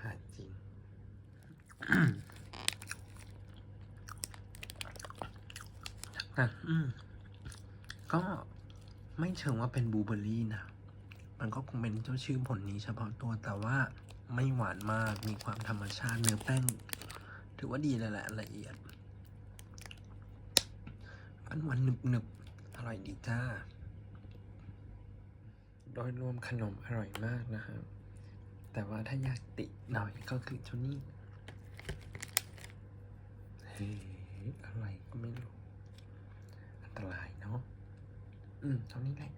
ถ่ายจริงอะอืมก็ไม่เชิงว่าเป็นบลูเบอร์รี่นะ มันก็คงเป็นเจ้าชื่อผลนี้เฉพาะตัวแต่ว่าไม่หวานมากมีความธรรมชาติเนื้อแป้ง ถือว่าดีเลยแหละละเอียดมันหวานหนึบหนึบๆอร่อยดีจ้า โดยรวมขนมอร่อยมากนะครับ แต่ว่าถ้าอยากติหน่อยก็คือเจ้านี้เฮ้ยอะไรก็ไม่รู้ อันตรายเนาะ อืมเท่านี้แหละ